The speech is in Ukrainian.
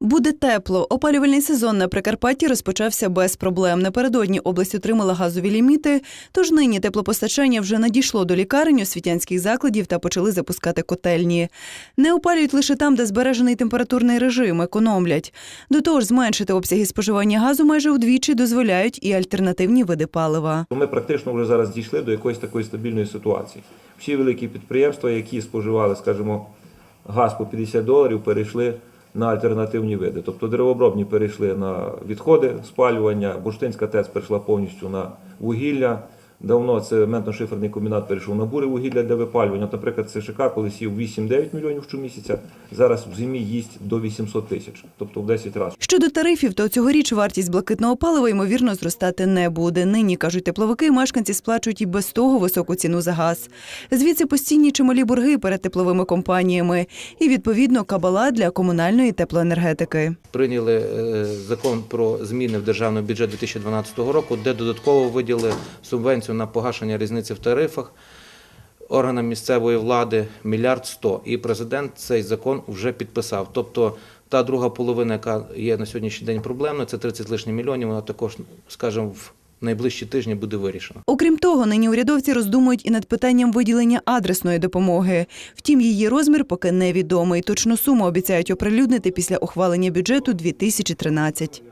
Буде тепло. Опалювальний сезон на Прикарпатті розпочався без проблем. Напередодні область отримала газові ліміти, тож нині теплопостачання вже надійшло до лікарень, освітянських закладів та почали запускати котельні. Не опалюють лише там, де збережений температурний режим, економлять. До того ж, зменшити обсяги споживання газу майже удвічі дозволяють і альтернативні види палива. Ми практично вже зараз дійшли до якоїсь такої стабільної ситуації. Всі великі підприємства, які споживали, скажімо, газ по 50 доларів, перейшли на альтернативні види. Тобто деревообробні перейшли на відходи спалювання, бурштинська ТЕЦ перейшла повністю на вугілля. Давно це ментно-шиферний комбінат перейшов на буре вугілля для випалювання. От, Наприклад, СШК коли сів 8-9 мільйонів щомісяця, зараз в зимі їсть до 800 тисяч, тобто в 10 разів. Щодо тарифів, то цьогоріч вартість блакитного палива ймовірно зростати не буде. Нині кажуть тепловики, мешканці сплачують і без того високу ціну за газ. Звідси постійні чималі борги перед тепловими компаніями і відповідно кабала для комунальної теплоенергетики. прийняли е, закон про зміни в державний бюджет 2012 року, де додатково виділили субвенцію на погашення різниці в тарифах органам місцевої влади мільярд сто. І президент цей закон вже підписав. Тобто та друга половина, яка є на сьогоднішній день проблемною, це 30 лишніх мільйонів. Вона також, скажімо, в найближчі тижні буде вирішена. Окрім того, нині урядовці роздумують і над питанням виділення адресної допомоги. Втім, її розмір поки невідомий. Точну суму обіцяють оприлюднити після ухвалення бюджету 2013.